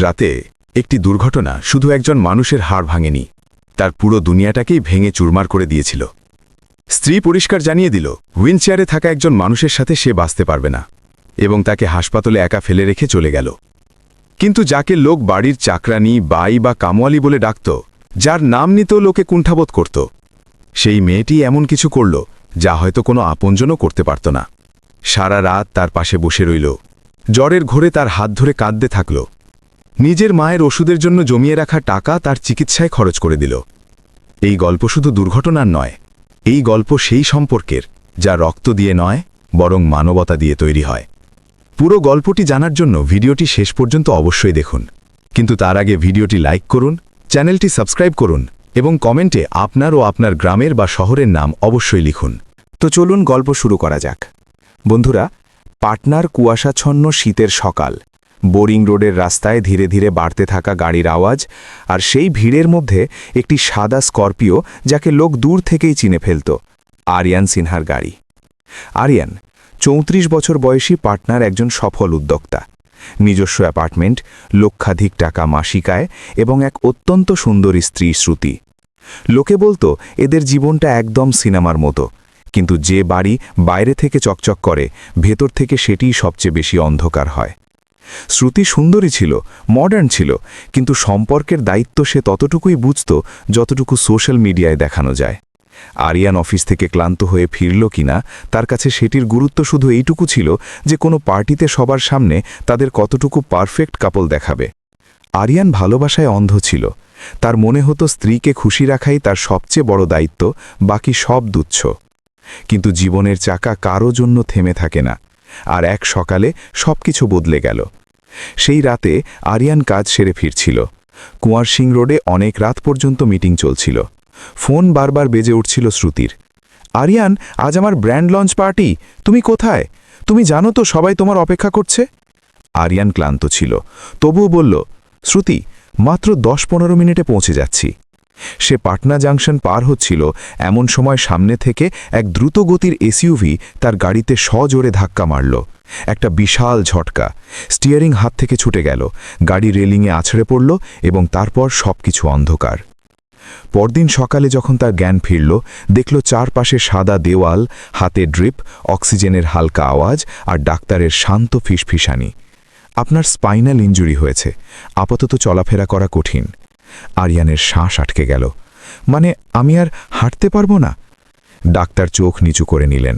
রাতে একটি দুর্ঘটনা শুধু একজন মানুষের হাড় ভাঙেনি, তার পুরো দুনিয়াটাকেই ভেঙে চুরমার করে দিয়েছিল। স্ত্রী পরিষ্কার জানিয়ে দিল, হুইলচেয়ারে থাকা একজন মানুষের সাথে সে বাঁচতে পারবে না এবং তাকে হাসপাতালে একা ফেলে রেখে চলে গেল। কিন্তু যাকে লোক বাড়ির চাকরানি, বাই বা কামওয়ালি বলে ডাকত, যার নাম নিতেও লোকে কুণ্ঠাবোধ করত, সেই মেয়েটি এমন কিছু করল যা হয়তো কোনো আপনজনও করতে পারত না। সারা রাত তার পাশে বসে রইল। জ্বরের ঘোরে তার হাত ধরে কাঁদতে থাকল। নিজের মায়ের ওষুধের জন্য জমিয়ে রাখা টাকা তার চিকিৎসায় খরচ করে দিল। এই গল্প শুধু দুর্ঘটনার নয়, এই গল্প সেই সম্পর্কের, যা রক্ত দিয়ে নয়, বরং মানবতা দিয়ে তৈরি হয়। পুরো গল্পটি জানার জন্য ভিডিওটি শেষ পর্যন্ত অবশ্যই দেখুন। কিন্তু তার আগে ভিডিওটি লাইক করুন, চ্যানেলটি সাবস্ক্রাইব করুন, এবং কমেন্টে আপনার ও আপনার গ্রামের বা শহরের নাম অবশ্যই লিখুন। তো চলুন গল্প শুরু করা যাক। বন্ধুরা, পাটনার কুয়াশাচ্ছন্ন শীতের সকাল। বোরিং রোডের রাস্তায় ধীরে ধীরে বাড়তে থাকা গাড়ির আওয়াজ আর সেই ভিড়ের মধ্যে একটি সাদা স্করপিও যাকে লোক দূর থেকেই চিনে ফেলত, আরিয়ান সিনহার গাড়ি। আরিয়ান, চৌত্রিশ বছর বয়সী পাটনার একজন সফল উদ্যোক্তা। নিজস্ব অ্যাপার্টমেন্ট, লক্ষাধিক টাকা মাসিকায় এবং এক অত্যন্ত সুন্দরী স্ত্রী শ্রুতি। লোকে বলতো, এদের জীবনটা একদম সিনেমার মতো। কিন্তু যে বাড়ি বাইরে থেকে চকচক করে, ভেতর থেকে সেটিই সবচেয়ে বেশি অন্ধকার হয়। শ্রুতি সুন্দরী ছিল মডার্ন ছিল, কিন্তু সম্পর্কের দায়িত্ব সে ততটুকুই বুঝত যতটুকু সোশ্যাল মিডিয়ায় দেখানো যায়। আরিয়ান অফিস থেকে ক্লান্ত হয়ে ফিরল কিনা, তার কাছে সেটির গুরুত্ব শুধু এইটুকু ছিল যে কোনো পার্টিতে সবার সামনে তাদের কতটুকু পারফেক্ট কাপল দেখাবে। আরিয়ান ভালোবাসায় অন্ধ ছিল। তার মনে হতো স্ত্রীকে খুশি রাখাই তার সবচেয়ে বড় দায়িত্ব, বাকি সব দুচ্ছ কিন্তু জীবনের চাকা কারও জন্য থেমে থাকে না। আর এক সকালে সবকিছু বদলে গেল। সেই রাতে আরিয়ান কাজ সেরে ফিরছিল। কুয়ার সিং রোডে অনেক রাত পর্যন্ত মিটিং চলছিল। ফোন বারবার বেজে উঠছিল শ্রুতির। আরিয়ান, আজ আমার ব্র্যান্ড লঞ্চ পার্টি, তুমি কোথায়? তুমি জানো তো সবাই তোমার অপেক্ষা করছে? আরিয়ান ক্লান্ত ছিল। তবুও বলল, শ্রুতি, মাত্র দশ পনেরো মিনিটে পৌঁছে যাচ্ছি। সে পাটনা জাংশন পার হচ্ছিল এমন সময় সামনে থেকে এক দ্রুতগতির এসইউভি তার গাড়িতে সজোরে ধাক্কা মারল। একটা বিশাল ঝটকা। স্টিয়ারিং হাত থেকে ছুটে গেল। গাড়ি রেলিংয়ে আছড়ে পড়ল এবং তারপর সবকিছু অন্ধকার। পরদিন সকালে যখন তার জ্ঞান ফিরল, দেখল চারপাশে সাদা দেওয়াল, হাতে ড্রিপ, অক্সিজেনের হালকা আওয়াজ আর ডাক্তারের শান্ত ফিসফিসানি। আপনার স্পাইনাল ইঞ্জুরি হয়েছে। আপাতত চলাফেরা করা কঠিন। আরিয়ানের শ্বাস আটকে গেল। মানে আমি আর হাঁটতে পারব না? ডাক্তার চোখ নিচু করে নিলেন।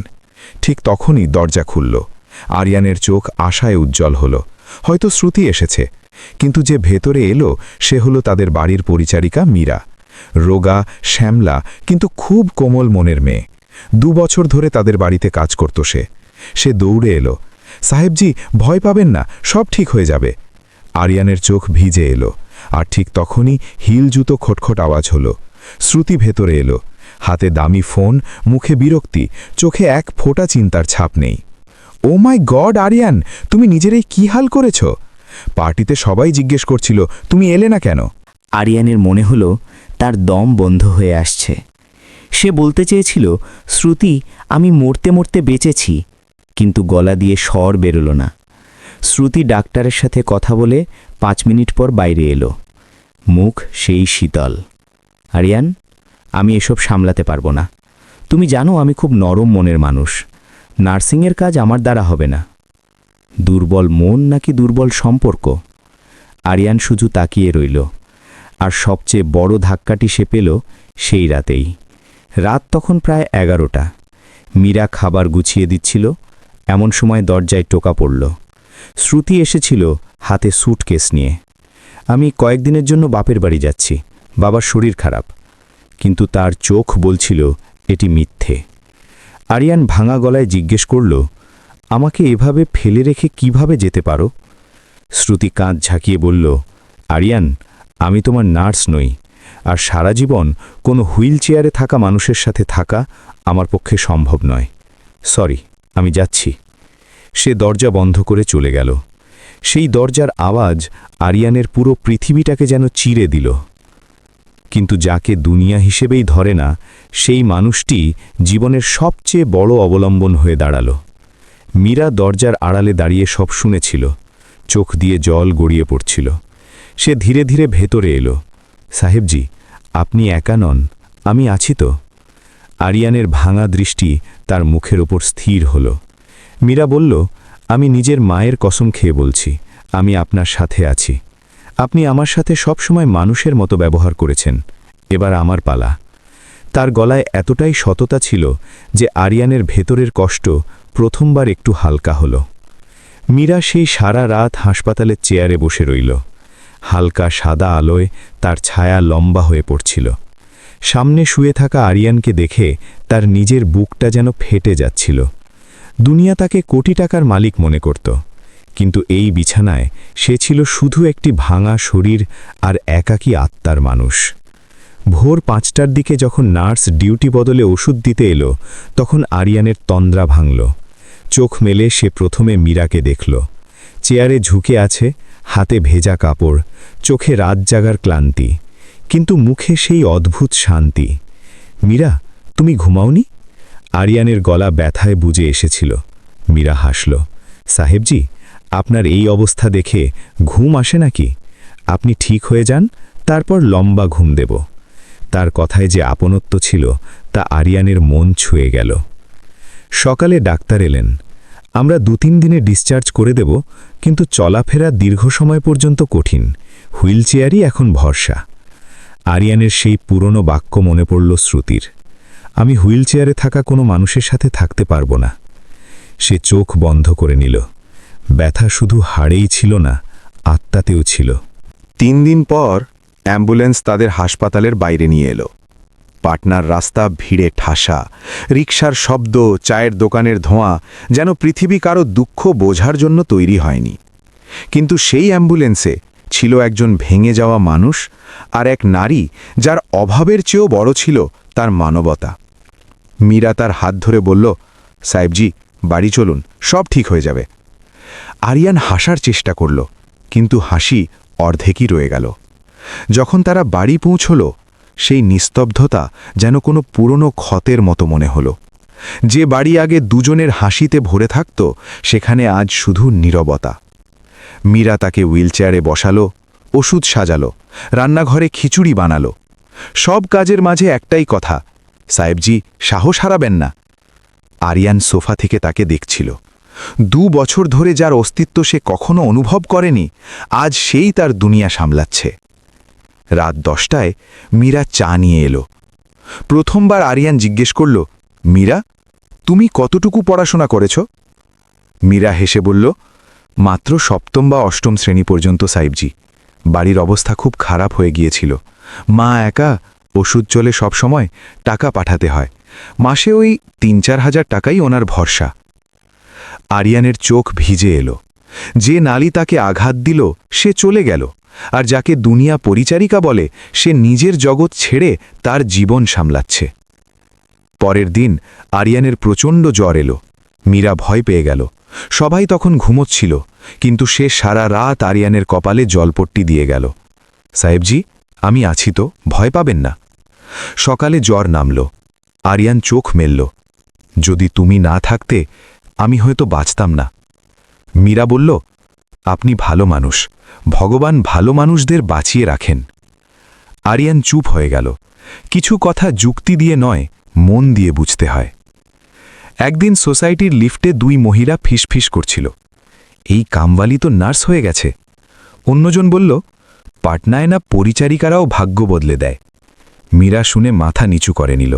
ঠিক তখনই দরজা খুলল। আরিয়ানের চোখ আশায় উজ্জ্বল হল। হয়তো শ্রুতি এসেছে, কিন্তু যে ভেতরে এলো সে হলো তাদের বাড়ির পরিচারিকা মীরা। রোগা, শ্যামলা, কিন্তু খুব কোমল মনের মেয়ে। দু বছর ধরে তাদের বাড়িতে কাজ করত সে। সে দৌড়ে এলো। সাহেবজি, ভয় পাবেন না, সব ঠিক হয়ে যাবে। আরিয়ানের চোখ ভিজে এলো। আর ঠিক তখনই হিল জুতো খটখট আওয়াজ হলো। শ্রুতি ভেতরে এলো। হাতে দামি ফোন, মুখে বিরক্তি, চোখে এক ফোঁটা চিন্তার ছাপ নেই। ও মাই গড, আরিয়ান, তুমি নিজেরাই কী হাল করেছ? পার্টিতে সবাই জিজ্ঞেস করছিল, তুমি এলে না কেন? আরিয়ানের মনে হলো তার দম বন্ধ হয়ে আসছে। সে বলতে চেয়েছিল, শ্রুতি, আমি মরতে মরতে বেঁচেছি, কিন্তু গলা দিয়ে স্বর বেরোল না। শ্রুতি ডাক্তারের সাথে কথা বলে পাঁচ মিনিট পর বাইরে এলো। মুখ সেই শীতল। আরিয়ান, আমি এসব সামলাতে পারব না। তুমি জানো আমি খুব নরম মনের মানুষ। নার্সিংয়ের কাজ আমার দ্বারা হবে না। দুর্বল মন নাকি দুর্বল সম্পর্ক? আরিয়ান শুধু তাকিয়ে রইল। আর সবচেয়ে বড় ধাক্কাটি সে পেল সেই রাতেই। রাত তখন প্রায় এগারোটা। মীরা খাবার গুছিয়ে দিচ্ছিল। এমন সময় দরজায় টোকা পড়ল। শ্রুতি এসেছিল হাতে স্যুটকেস নিয়ে। আমি কয়েকদিনের জন্য বাপের বাড়ি যাচ্ছি, বাবার শরীর খারাপ। কিন্তু তার চোখ বলছিল, এটি মিথ্যে। আরিয়ান ভাঙা গলায় জিজ্ঞেস করল, আমাকে এভাবে ফেলে রেখে কীভাবে যেতে পারো? শ্রুতি কাঁধ ঝাঁকিয়ে বলল, আরিয়ান, আমি তোমার নার্স নই, আর সারা জীবন কোনো হুইল চেয়ারে থাকা মানুষের সাথে থাকা আমার পক্ষে সম্ভব নয়। সরি, আমি যাচ্ছি। সে দরজা বন্ধ করে চলে গেল। সেই দরজার আওয়াজ আরিয়ানের পুরো পৃথিবীটাকে যেন চিরে দিল। কিন্তু যাকে দুনিয়া হিসেবেই ধরে না, সেই মানুষটি জীবনের সবচেয়ে বড় অবলম্বন হয়ে দাঁড়াল। মীরা দরজার আড়ালে দাঁড়িয়ে সব শুনেছিল। চোখ দিয়ে জল গড়িয়ে পড়ছিল। সে ধীরে ধীরে ভেতরে এলো। সাহেবজি, আপনি একা নন, আমি আছি তো। আরিয়ানের ভাঙা দৃষ্টি তার মুখের ওপর স্থির হল। মীরা বলল, আমি নিজের মায়ের কসম খেয়ে বলছি, আমি আপনার সাথে আছি। আপনি আমার সাথে সবসময় মানুষের মতো ব্যবহার করেছেন। এবার আমার পালা। তার গলায় এতটাই সততা ছিল যে আরিয়ানের ভেতরের কষ্ট প্রথমবার একটু হালকা হল। মীরা সেই সারা রাত হাসপাতালের চেয়ারে বসে রইল। হালকা সাদা আলোয় তার ছায়া লম্বা হয়ে পড়ছিল। সামনে শুয়ে থাকা আরিয়ানকে দেখে তার নিজের বুকটা যেন ফেটে যাচ্ছিল। দুনিয়া তাকে কোটি টাকার মালিক মনে করত, কিন্তু এই বিছানায় সে ছিল শুধু একটি ভাঙা শরীর আর একাকী আত্মার মানুষ। ভোর পাঁচটার দিকে যখন নার্স ডিউটি বদলে ওষুধ দিতে এলো, তখন আরিয়ানের তন্দ্রা ভাঙল। চোখ মেলে সে প্রথমে মীরাকে দেখল। চেয়ারে ঝুঁকে আছে, হাতে ভেজা কাপড়, চোখে রাত জাগার ক্লান্তি, কিন্তু মুখে সেই অদ্ভুত শান্তি। মীরা, তুমি ঘুমাওনি? আরিয়ানের গলা ব্যথায় বুঝে এসেছিল। মীরা হাসল। সাহেবজি, আপনার এই অবস্থা দেখে ঘুম আসে নাকি? আপনি ঠিক হয়ে যান, তারপর লম্বা ঘুম দেব। তার কথায় যে আপনত্ব ছিল, তা আরিয়ানের মন ছুঁয়ে গেল। সকালে ডাক্তার এলেন। আমরা দু তিন দিনে ডিসচার্জ করে দেব, কিন্তু চলাফেরা দীর্ঘ সময় পর্যন্ত কঠিন। হুইল চেয়ারই এখন ভরসা। আরিয়ানের সেই পুরনো বাক্য মনে পড়ল শ্রুতির। আমি হুইল চেয়ারে থাকা কোনো মানুষের সাথে থাকতে পারব না। সে চোখ বন্ধ করে নিল। ব্যথা শুধু হাড়েই ছিল না, আত্মাতেও ছিল। তিন দিন পর অ্যাম্বুলেন্স তাদের হাসপাতালের বাইরে নিয়ে এলো। পাটনার রাস্তা ভিড়ে ঠাসা। রিকশার শব্দ, চায়ের দোকানের ধোঁয়া যেন পৃথিবী কারও দুঃখ বোঝার জন্য তৈরি হয়নি। কিন্তু সেই অ্যাম্বুলেন্সে ছিল একজন ভেঙে যাওয়া মানুষ আর এক নারী যার অভাবের চেয়েও বড় ছিল তার মানবতা। মীরা তার হাত ধরে বলল, সাহেবজি, বাড়ি চলুন, সব ঠিক হয়ে যাবে। আরিয়ান হাসার চেষ্টা করল, কিন্তু হাসি অর্ধেকই রয়ে গেল। যখন তারা বাড়ি পৌঁছল, সেই নিস্তব্ধতা যেন কোনো পুরনো ক্ষতের মতো মনে হল। যে বাড়ি আগে দুজনের হাসিতে ভরে থাকত, সেখানে আজ শুধু নীরবতা। মীরা তাকে হুইলচেয়ারে বসালো, ওষুধ সাজালো, রান্নাঘরে খিচুড়ি বানালো সব কাজের মাঝে একটাই কথা, সাহেবজি সাহস হারাবেন না। আরিয়ান সোফা থেকে তাকে দেখছিল। দু বছর ধরে যার অস্তিত্ব সে কখনো অনুভব করেনি, আজ সেই তার দুনিয়া সামলাচ্ছে। রাত দশটায় মীরা চা নিয়ে এলো। প্রথমবার আরিয়ান জিজ্ঞেস করল, মীরা, তুমি কতটুকু পড়াশোনা করেছ? মীরা হেসে বলল, মাত্র সপ্তম বা অষ্টম শ্রেণি পর্যন্ত, সাহেবজি। বাড়ির অবস্থা খুব খারাপ হয়ে গিয়েছিল। মা একা ওষুধ চলে সব সময় টাকা পাঠাতে হয়। মাসে ওই তিন চার হাজার টাকাই ওনার ভরসা। আরিয়ানের চোখ ভিজে এলো। যে নালী তাকে আঘাত দিল, সে চলে গেল। আর যাকে দুনিয়া পরিচারিকা বলে, সে নিজের জগৎ ছেড়ে তার জীবন সামলাচ্ছে। পরের দিন আরিয়ানের প্রচণ্ড জ্বর এলো। মীরা ভয় পেয়ে গেল। সবাই তখন ঘুমোচ্ছিল, কিন্তু সে সারা রাত আরিয়ানের কপালে জলপট্টি দিয়ে গেল। সাহেবজি আমি আছি তো, ভয় পাবেন না। সকালে জ্বর নামল, আরিয়ান চোখ মেলল। যদি তুমি না থাকতে, আমি হয়তো বাঁচতাম না। মীরা বলল, আপনি ভালো মানুষ, ভগবান ভালো মানুষদের বাঁচিয়ে রাখেন। আরিয়ান চুপ হয়ে গেল। কিছু কথা যুক্তি দিয়ে নয়, মন দিয়ে বুঝতে হয়। একদিন সোসাইটির লিফটে দুই মহিলা ফিসফিস করছিল। এই কামওয়ালি তো নার্স হয়ে গেছে। অন্যজন বলল পাটনায় না পরিচারিকারাও ভাগ্য বদলে দেয়। মীরা শুনে মাথা নিচু করে নিল,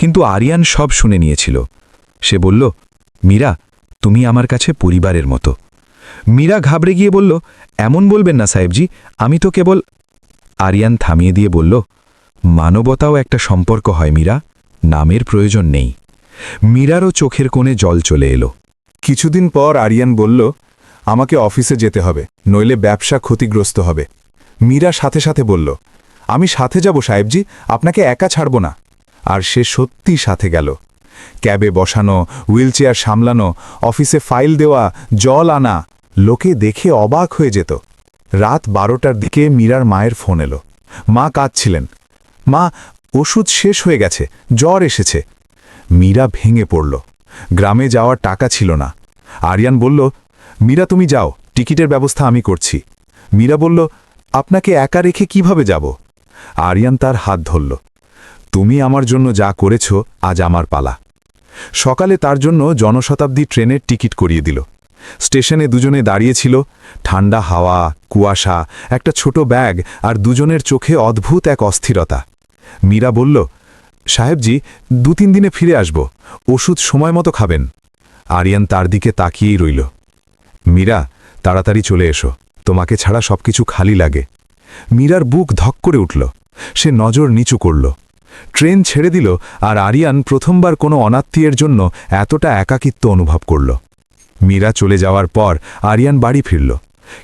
কিন্তু আরিয়ান সব শুনে নিয়েছিল। সে বলল, মীরা, তুমি আমার কাছে পরিবারের মতো। মীরা ঘাবড়ে গিয়ে বলল, এমন বলবেন না সাহেবজি, আমি তো কেবল আরিয়ান থামিয়ে দিয়ে বলল, মানবতাও একটা সম্পর্ক হয় মীরা, নামের প্রয়োজন নেই। মীরারও চোখের কোণে জল চলে এলো। কিছুদিন পর আরিয়ান বলল, আমাকে অফিসে যেতে হবে, নইলে ব্যবসা ক্ষতিগ্রস্ত হবে। মীরা সাথে সাথে বলল, আমি সাথে যাব সাহেবজি, আপনাকে একা ছাড়ব না। আর সে সত্যি সাথে গেল। ক্যাবে বসানো, হুইলচেয়ার সামলানো, অফিসে ফাইল দেওয়া, জল আনা, লোকে দেখে অবাক হয়ে যেত। রাত বারোটার দিকে মীরার মায়ের ফোন এলো। মা কাঁদছিলেন। মা, ওষুধ শেষ হয়ে গেছে, জ্বর এসেছে। মীরা ভেঙে পড়ল। গ্রামে যাওয়ার টাকা ছিল না। আরিয়ান বলল, মীরা, তুমি যাও, টিকিটের ব্যবস্থা আমি করছি। মীরা বলল আপনাকে একা রেখে কীভাবে যাব? আরিয়ান তার হাত ধরল। তুমি আমার জন্য যা করেছ, আজ আমার পালা। সকালে তার জন্য জনশতাব্দী ট্রেনের টিকিট করিয়ে দিল। স্টেশনে দুজনে দাঁড়িয়েছিল, ঠান্ডা হাওয়া, কুয়াশা, একটা ছোট ব্যাগ আর দুজনের চোখে অদ্ভুত এক অস্থিরতা। মীরা বলল, সাহেবজি দু তিন দিনে ফিরে আসব, ওষুধ সময় মতো খাবেন। আরিয়ান তার দিকে তাকিয়েই রইল। মীরা, তাড়াতাড়ি চলে এসো। তোমাকে ছাড়া সবকিছু খালি লাগে। মীরার বুক ধক করে উঠল। সে নজর নিচু করল। ট্রেন ছেড়ে দিল আর আরিয়ান প্রথমবার কোনো অনাত্মীয়ের জন্য এতটা একাকিত্ব অনুভব করল। মীরা চলে যাওয়ার পর আরিয়ান বাড়ি ফিরল।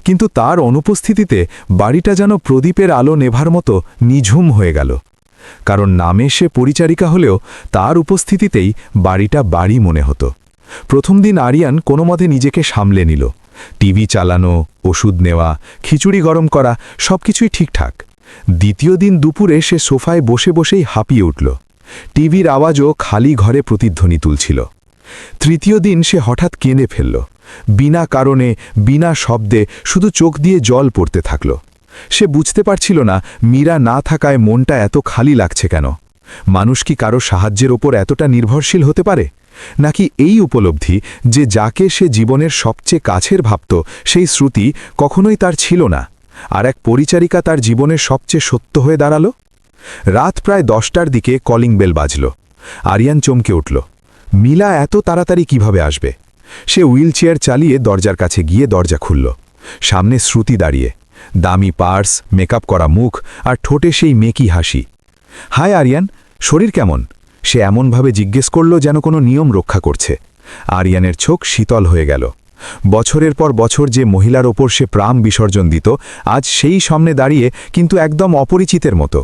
কিন্তু তার অনুপস্থিতিতে বাড়িটা যেন প্রদীপের আলো নেভার মতো নিঝুম হয়ে গেল। কারণ নামে সে পরিচারিকা হলেও তার উপস্থিতিতেই বাড়িটা বাড়ি মনে হতো। প্রথম দিন আরিয়ান কোনো মতে নিজেকে সামলে নিল। টিভি চালানো, ওষুধ নেওয়া, খিচুড়ি গরম করা, সবকিছুই ঠিকঠাক। দ্বিতীয় দিন দুপুরে সে সোফায় বসে বসেই হাঁপিয়ে উঠল। টিভির আওয়াজও খালি ঘরে প্রতিধ্বনি তুলছিল। তৃতীয় দিন সে হঠাৎ কেঁদে ফেলল। বিনা কারণে, বিনা শব্দে শুধু চোখ দিয়ে জল পড়তে থাকল। সে বুঝতে পারছিল না, মীরা না থাকায় মনটা এত খালি লাগছে কেন। মানুষ কি কারও সাহায্যের ওপর এতটা নির্ভরশীল হতে পারে? নাকি এই উপলব্ধি যে যাকে সে জীবনের সবচেয়ে কাছের ভাবত, সেই শ্রুতি কখনোই তার ছিল না, আর এক পরিচারিকা তার জীবনের সবচেয়ে সত্য হয়ে দাঁড়াল? রাত প্রায় দশটার দিকে কলিং বেল বাজল, আরিয়ান চমকে উঠল। মিলা এত তাড়াতাড়ি কীভাবে আসবে? সে হুইল চেয়ার চালিয়ে দরজার কাছে গিয়ে দরজা খুলল। সামনে শ্রুতি দাঁড়িয়ে, দামি পার্স, মেকআপ করা মুখ আর ঠোঁটে সেই মেকি হাসি। হায় আরিয়ান, শরীর কেমন? সে এমনভাবে জিজ্ঞেস করল যেন কোনো নিয়ম রক্ষা করছে। আরিয়ানের চোখ শীতল হয়ে গেল। বছরের পর বছর যে মহিলার ওপর সে প্রাণ বিসর্জন দিত, আজ সেই সামনে দাঁড়িয়ে কিন্তু একদম অপরিচিতের মতো।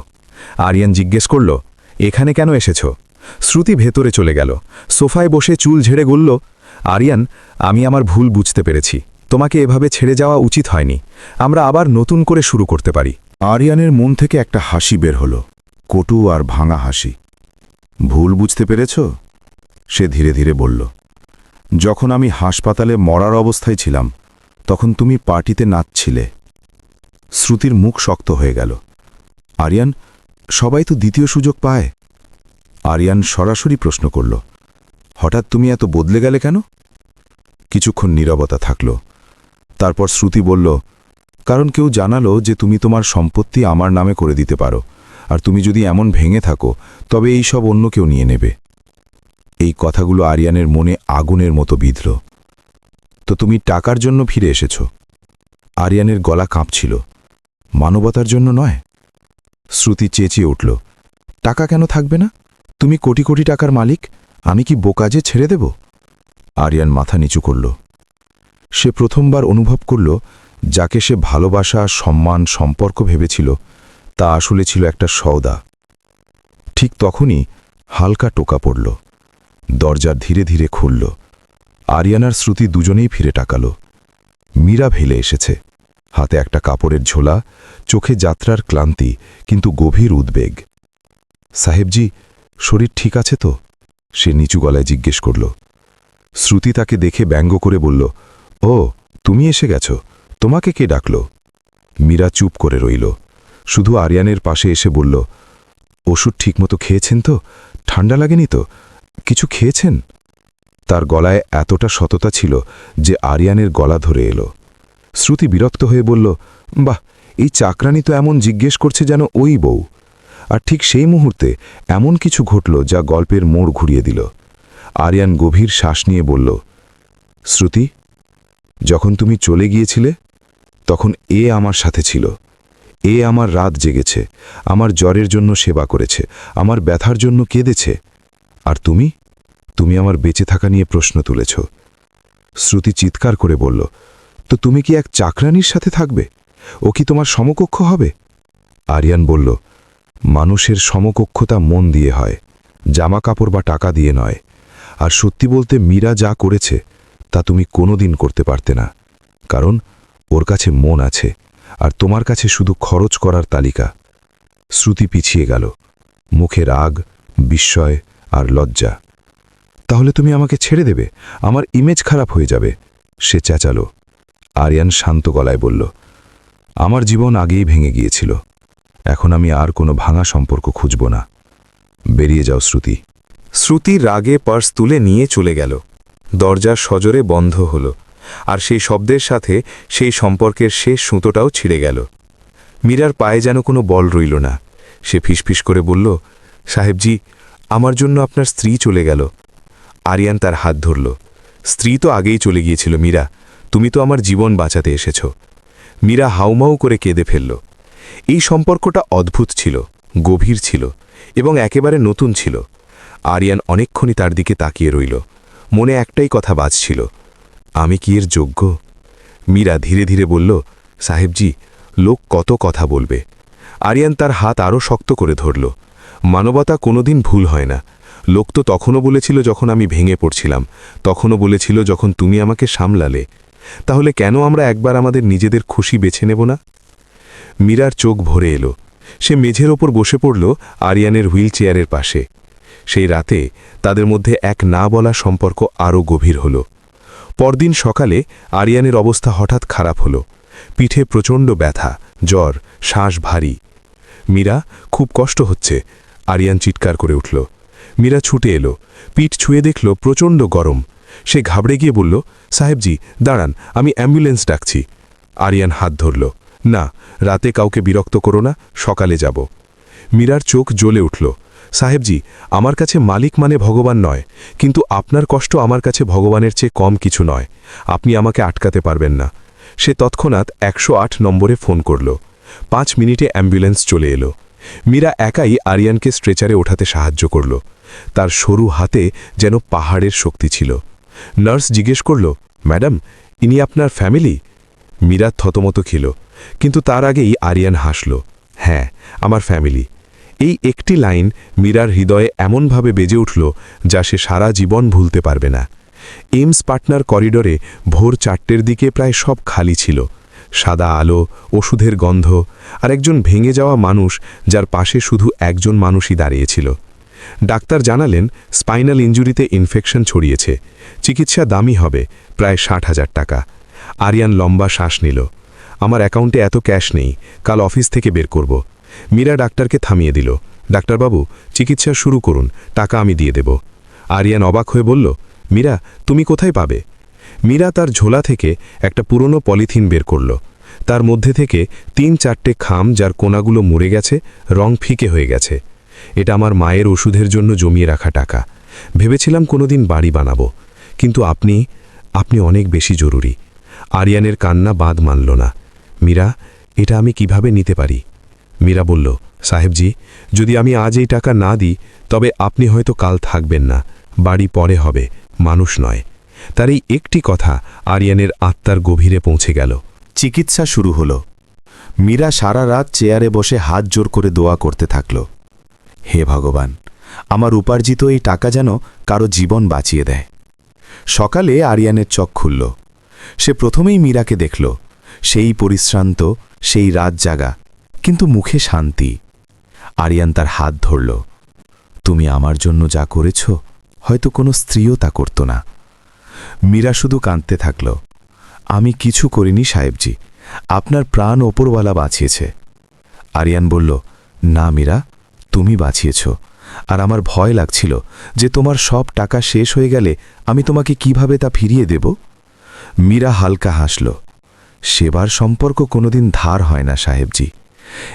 আরিয়ান জিজ্ঞেস করল, এখানে কেন এসেছ? শ্রুতি ভেতরে চলে গেল। সোফায় বসে চুল ঝেড়ে গুলল আরিয়ান, আমি আমার ভুল বুঝতে পেরেছি। তোমাকে এভাবে ছেড়ে যাওয়া উচিত হয়নি। আমরা আবার নতুন করে শুরু করতে পারি। আরিয়ানের মন থেকে একটা হাসি বের হল, কটু আর ভাঙা হাসি। ভুল বুঝতে পেরেছ? সে ধীরে ধীরে বলল, যখন আমি হাসপাতালে মরার অবস্থায় ছিলাম, তখন তুমি পার্টিতে নাচছিলে। শ্রুতির মুখ শক্ত হয়ে গেল। আরিয়ান, সবাই তো দ্বিতীয় সুযোগ পায়। আরিয়ান সরাসরি প্রশ্ন করল, হঠাৎ তুমি এত বদলে গেলে কেন? কিছুক্ষণ নীরবতা থাকল। তারপর শ্রুতি বলল, কারণ কেউ জানালো যে তুমি তোমার সম্পত্তি আমার নামে করে দিতে পারো। আর তুমি যদি এমন ভেঙে থাকো, তবে এই সব অন্য কেউ নিয়ে নেবে। এই কথাগুলো আরিয়ানের মনে আগুনের মতো বিঁধল। তো তুমি টাকার জন্য ফিরে এসেছ? আরিয়ানের গলা কাঁপছিল। মানবতার জন্য নয়। শ্রুতি চেঁচিয়ে উঠল, টাকা কেন থাকবে না? তুমি কোটি কোটি টাকার মালিক, আমি কি বোকাজে ছেড়ে দেব? আরিয়ান মাথা নিচু করল। সে প্রথমবার অনুভব করল, যাকে সে ভালোবাসা, সম্মান, সম্পর্ক ভেবেছিল তা আসলে ছিল একটা সওদা। ঠিক তখনই হালকা টোকা পড়ল। দরজা ধীরে ধীরে খুলল। আরিয়ানার শ্রুতি দুজনেই ফিরে টাকাল মীরা ভেলে এসেছে। হাতে একটা কাপড়ের ঝোলা, চোখে যাত্রার ক্লান্তি, কিন্তু গভীর উদ্বেগ। সাহেবজি, শরীর ঠিক আছে তো? সে নিচু গলায় জিজ্ঞেস করল। শ্রুতি তাকে দেখে ব্যঙ্গ করে বলল, ও, তুমি এসে গেছ? তোমাকে কে ডাকল? মীরা চুপ করে রইল। শুধু আরিয়ানের পাশে এসে বলল, ওষুধ ঠিকমতো খেয়েছেন তো? ঠান্ডা লাগেনি তো? কিছু খেয়েছেন? তার গলায় এতটা সততা ছিল যে আরিয়ানের গলা ধরে এলো। শ্রুতি বিরক্ত হয়ে বলল, বাহ, এই চাকরানি তো এমন জিজ্ঞেস করছে যেন ওই বউ। আর ঠিক সেই মুহূর্তে এমন কিছু ঘটল যা গল্পের মোড় ঘুরিয়ে দিল। আরিয়ান গভীর শ্বাস নিয়ে বলল, শ্রুতি, যখন তুমি চলে গিয়েছিলে, তখন এ আমার সাথে ছিল। এ আমার রাত জেগেছে, আমার জ্বরের জন্য সেবা করেছে, আমার ব্যথার জন্য কেঁদেছে। আর তুমি? তুমি আমার বেঁচে থাকা নিয়ে প্রশ্ন তুলেছ। শ্রুতি চিৎকার করে বলল, তো তুমি কি এক চাকরানির সাথে থাকবে? ও কি তোমার সমকক্ষ হবে? আরিয়ান বলল, মানুষের সমকক্ষতা মন দিয়ে হয় জামা কাপড় বা টাকা দিয়ে নয়। আর সত্যি বলতে মীরা যা করেছে, তা তুমি কোনোদিন করতে পারতে না, কারণ ওর কাছে মন আছে। আর তোমার কাছে শুধু খরচ করার তালিকা। শ্রুতি পিছিয়ে গেল। মুখে রাগ, বিস্ময় আর লজ্জা। তাহলে তুমি আমাকে ছেড়ে দেবে? আমার ইমেজ খারাপ হয়ে যাবে। সে চেঁচালো। আরিয়ান শান্ত গলায় বলল, আমার জীবন আগেই ভেঙে গিয়েছিল। এখন আমি আর কোনো ভাঙা সম্পর্ক খুঁজব না। বেরিয়ে যাও শ্রুতি। শ্রুতি রাগে পার্স তুলে নিয়ে চলে গেল। দরজা সজোরে বন্ধ হল। আর সেই শব্দের সাথে সেই সম্পর্কের শেষ সুতোটাও ছিঁড়ে গেল। মীরার পায়ে যেন কোনো বল রইল না। সে ফিসফিস করে বলল, সাহেবজি, আমার জন্য আপনার স্ত্রী চলে গেল। আরিয়ান তার হাত ধরল। স্ত্রী তো আগেই চলে গিয়েছিল মীরা। তুমি তো আমার জীবন বাঁচাতে এসেছ। মীরা হাউমাউ করে কেঁদে ফেলল। এই সম্পর্কটা অদ্ভুত ছিল, গভীর ছিল এবং একেবারে নতুন ছিল। আরিয়ান অনেকক্ষণই তার দিকে তাকিয়ে রইল। মনে একটাই কথা বাজছিল আমি কি এর যোগ্য? মীরা ধীরে ধীরে বলল, সাহেবজি, লোক কত কথা বলবে। আরিয়ান তার হাত আরও শক্ত করে ধরল। মানবতা কোনোদিন ভুল হয় না। লোক তো তখনও বলেছিল যখন আমি ভেঙে পড়ছিলাম, তখনও বলেছিল যখন তুমি আমাকে সামলালে। তাহলে কেন আমরা একবার আমাদের নিজেদের খুশি বেছে নেব না? মীরার চোখ ভরে এলো। সে মেঝের ওপর বসে পড়ল আরিয়ানের হুইল চেয়ারের পাশে। সেই রাতে তাদের মধ্যে এক না বলা সম্পর্ক আরও গভীর হল। পরদিন সকালে আরিয়ানের অবস্থা হঠাৎ খারাপ হল। পিঠে প্রচণ্ড ব্যথা, জ্বর, শ্বাস ভারী। মীরা খুব কষ্ট হচ্ছে, আরিয়ান চিৎকার করে উঠল। মীরা ছুটে এলো, পিঠ ছুঁয়ে দেখল প্রচণ্ড গরম। সে ঘাবড়ে গিয়ে বলল, সাহেবজি, দাঁড়ান, আমি অ্যাম্বুলেন্স ডাকছি। আরিয়ান হাত ধরল, না, রাতে কাউকে বিরক্ত করো না, সকালে যাব। মীরার চোখ জ্বলে উঠল সাহেবজি আমার কাছে মালিক মানে ভগবান নয়, কিন্তু আপনার কষ্ট আমার কাছে ভগবানের চেয়ে কম কিছু নয়, আপনি আমাকে আটকাতে পারবেন না। সে তৎক্ষণাৎ একশো আট নম্বরে ফোন করল। পাঁচ মিনিটে অ্যাম্বুলেন্স চলে এলো। মীরা একাই আরিয়ানকে স্ট্রেচারে ওঠাতে সাহায্য করল। তার সরু হাতে যেন পাহাড়ের শক্তি ছিল। নার্স জিজ্ঞেস করল, ম্যাডাম, ইনি আপনার ফ্যামিলি? মীরা থতমত খেল, কিন্তু তার আগেই আরিয়ান হাসল হ্যাঁ আমার ফ্যামিলি। এই একটি লাইন মীরার হৃদয়ে এমনভাবে বেজে উঠল যা সে সারা জীবন ভুলতে পারবে না। এইমস পার্টনার করিডোরে ভোর চারটের দিকে প্রায় সব খালি ছিল। সাদা আলো, ওষুধের গন্ধ আর একজন ভেঙে যাওয়া মানুষ যার পাশে শুধু একজন মানুষই দাঁড়িয়েছিল ডাক্তার জানালেন, স্পাইনাল ইঞ্জুরিতে ইনফেকশন ছড়িয়েছে। চিকিৎসা দামি হবে, প্রায় ষাট হাজার টাকা। আরিয়ান লম্বা শ্বাস নিল। আমার অ্যাকাউন্টে এত ক্যাশ নেই, কাল অফিস থেকে বের করব। মীরা ডাক্তারকে থামিয়ে দিল। ডাক্তারবাবু, চিকিৎসা শুরু করুন, টাকা আমি দিয়ে দেব। আরিয়ান অবাক হয়ে বলল, মীরা, তুমি কোথায় পাবে? মীরা তার ঝোলা থেকে একটা পুরনো পলিথিন বের করল। তার মধ্যে থেকে তিন চারটে খাম যার কোনাগুলো মরে গেছে, রং ফিকে হয়ে গেছে। এটা আমার মায়ের ওষুধের জন্য জমিয়ে রাখা টাকা। ভেবেছিলাম কোনোদিন বাড়ি বানাবো, কিন্তু আপনি আপনি অনেক বেশি জরুরি। আরিয়ানের কান্না বাঁধ মানল না। মীরা, এটা আমি কীভাবে নিতে পারি? মীরা বলল, সাহেবজি, যদি আমি আজ এই টাকা না দিই, তবে আপনি হয়তো কাল থাকবেন না। বাড়ি পরে হবে, মানুষ নয়। তার এই একটি কথা আরিয়ানের আত্মার গভীরে পৌঁছে গেল। চিকিৎসা শুরু হল। মীরা সারা রাত চেয়ারে বসে হাত জোর করে দোয়া করতে থাকল। হে ভগবান, আমার উপার্জিত এই টাকা যেন কারও জীবন বাঁচিয়ে দেয়। সকালে আরিয়ানের চোখ খুলল। সে প্রথমেই মীরাকে দেখল। সেই পরিশ্রান্ত, সেই রাত জাগা কিন্তু মুখে শান্তি। আরিয়ান তার হাত ধরল। তুমি আমার জন্য যা করেছ, হয়তো কোনো স্ত্রীও তা করত না। মীরা শুধু কাঁদতে থাকল। আমি কিছু করিনি, সাহেবজি। আপনার প্রাণ ওপরওয়ালা বাঁচিয়েছে। আরিয়ান বলল, না মীরা, তুমি বাঁচিয়েছ। আর আমার ভয় লাগছিল যে তোমার সব টাকা শেষ হয়ে গেলে আমি তোমাকে কীভাবে তা ফিরিয়ে দেব? মীরা হালকা হাসল। সেবার সম্পর্ক কোনোদিন ধার হয় না, সাহেবজি।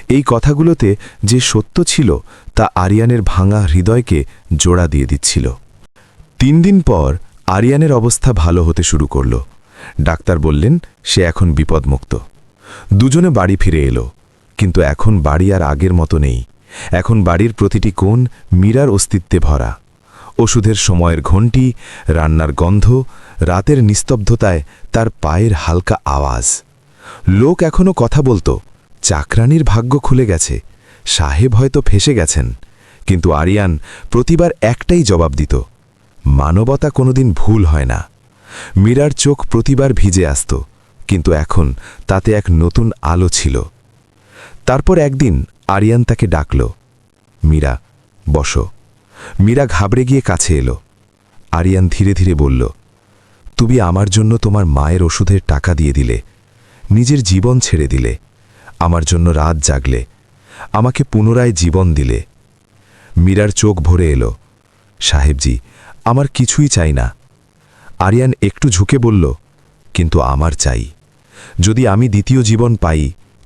এই কথাগুলোতে যে সত্য ছিল, তা আরিয়ানের ভাঙা হৃদয়কে জোড়া দিয়ে দিচ্ছিল। তিন দিন পর আরিয়ানের অবস্থা ভালো হতে শুরু করল। ডাক্তার বললেন, সে এখন বিপদমুক্ত। দুজনে বাড়ি ফিরে এলো, কিন্তু এখন বাড়ি আর আগের মতো নেই। এখন বাড়ির প্রতিটি কোণ মীরার অস্তিত্বে ভরা। ওষুধের সময়ের ঘণ্টি, রান্নার গন্ধ, রাতের নিস্তব্ধতায় তার পায়ের হালকা আওয়াজ। লোক এখনও কথা বলতো চাকরানির ভাগ্য খুলে গেছে। সাহেব হয়তো ফেসে গেছেন। কিন্তু আরিয়ান প্রতিবার একটাই জবাব দিত, মানবতা কোনোদিন ভুল হয় না। মীরার চোখ প্রতিবার ভিজে আসত, কিন্তু এখন তাতে এক নতুন আলো ছিল। তারপর একদিন আরিয়ান তাকে ডাকল, মীরা, বসো। মীরা ঘাবড়ে গিয়ে কাছে এলো। আরিয়ান ধীরে ধীরে বলল, তুমি আমার জন্য তোমার মায়ের ওষুধের টাকা দিয়ে দিলে, নিজের জীবন ছেড়ে দিলে। আমার জন্য রাত জাগলে, আমাকে পুনরায় জীবন দিলে। মীরার চোখ ভরে এলো, সাহেবজি, আমার কিছুই চাই না। আরিয়ান একটু ঝুঁকে বলল, কিন্তু আমার চাই। যদি আমি দ্বিতীয় জীবন পাই,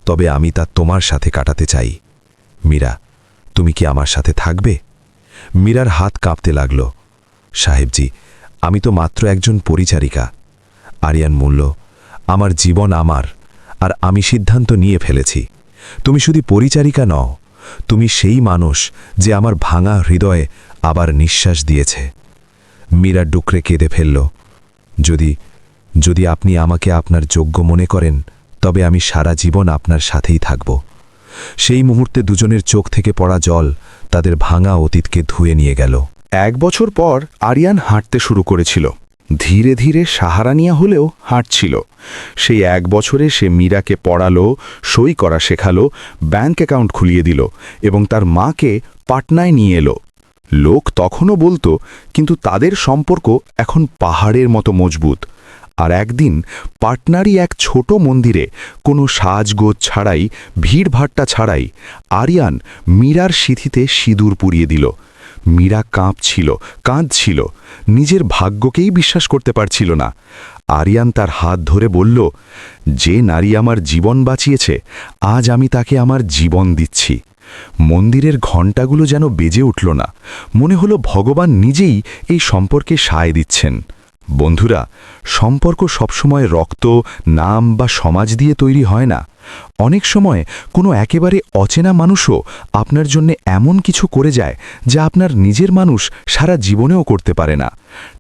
তবে আমি তা তোমার সাথে কাটাতে চাই। মীরা, তুমি কি আমার সাথে থাকবে? মীরার হাত কাঁপতে লাগল, সাহেবজি, আমি তো মাত্র একজন পরিচারিকা। আরিয়ান মূল্য আমার জীবন আমার আর আমি সিদ্ধান্ত নিয়ে ফেলেছি। তুমি শুধু পরিচারিকা নও, তুমি সেই মানুষ যে আমার ভাঙা হৃদয়ে আবার নিঃশ্বাস দিয়েছে। মীরা ডুকরে কেঁদে ফেলল, যদি যদি আপনি আমাকে আপনার যোগ্য মনে করেন, তবে আমি সারা জীবন আপনার সাথেই থাকব। সেই মুহূর্তে দুজনের চোখ থেকে পড়া জল তাদের ভাঙা অতীতকে ধুয়ে নিয়ে গেল। এক বছর পর আরিয়ান হাঁটতে শুরু করেছিল। ধীরে ধীরে সাহারানিয়া হলেও হাঁটছিল। সেই এক বছরে সে মীরাকে পড়ালো, সই করা শেখালো, ব্যাংক অ্যাকাউন্ট খুলিয়ে দিল এবং তার মাকে পাটনায় নিয়ে এলো। লোক তখনও বলতো, কিন্তু তাদের সম্পর্ক এখন পাহাড়ের মতো মজবুত। আর একদিন পাটনারই এক ছোট মন্দিরে কোনো সাজগোজ ছাড়াই, ভিড়ভাট্টা ছাড়াই আরিয়ান মীরার সিথিতে সিঁদুর পুড়িয়ে দিল। মীরা কাঁপছিল, কাঁদছিল। নিজের ভাগ্যকেই বিশ্বাস করতে পারছিল না। আরিয়ান তার হাত ধরে বলল, যে নারী আমার জীবন বাঁচিয়েছে, আজ আমি তাকে আমার জীবন দিচ্ছি। মন্দিরের ঘণ্টাগুলো যেন বেজে উঠল না। মনে হলো ভগবান নিজেই এই সম্পর্কে সায় দিচ্ছেন। বন্ধুরা, সম্পর্ক সবসময় রক্ত, নাম বা সমাজ দিয়ে তৈরি হয় না। অনেক সময় কোনো একেবারে অচেনা মানুষও আপনার জন্য এমন কিছু করে যায় যা আপনার নিজের মানুষ সারা জীবনেও করতে পারে না।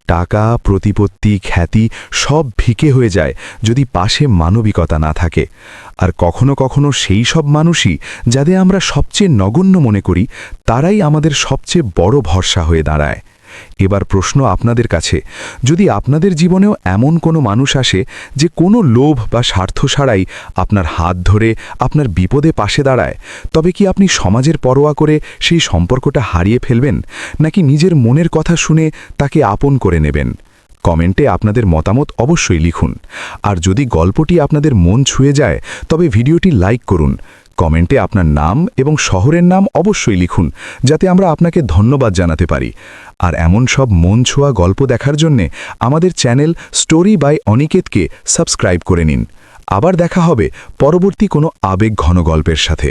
টাকা, প্রতিপত্তি, খ্যাতি সব ফিকে হয়ে যায় যদি পাশে মানবিকতা না থাকে। আর কখনো কখনো সেই সব মানুষই যাদের আমরা সবচেয়ে নগণ্য মনে করি, তারাই আমাদের সবচেয়ে বড় ভরসা হয়ে দাঁড়ায়। এবার প্রশ্ন আপনাদের কাছে। যদি আপনাদের জীবনেও এমন কোনো মানুষ আসে যে কোনো লোভ বা স্বার্থ ছাড়াই আপনার হাত ধরে আপনার বিপদে পাশে দাঁড়ায়, তবে কি আপনি সমাজের পরোয়া করে সেই সম্পর্কটা হারিয়ে ফেলবেন, নাকি নিজের মনের কথা শুনে তাকে আপন করে নেবেন? কমেন্টে আপনাদের মতামত অবশ্যই লিখুন। আর যদি গল্পটি আপনাদের মন ছুঁয়ে যায়, তবে ভিডিওটি লাইক করুন। কমেন্টে আপনার নাম এবং শহরের নাম অবশ্যই লিখুন, যাতে আমরা আপনাকে ধন্যবাদ জানাতে পারি। আর এমন সব মন ছোঁয়া গল্প দেখার জন্যে আমাদের চ্যানেল স্টোরি বাই অনিকেতকে সাবস্ক্রাইব করে নিন। আবার দেখা হবে পরবর্তী কোনো আবেগ ঘন গল্পের সাথে।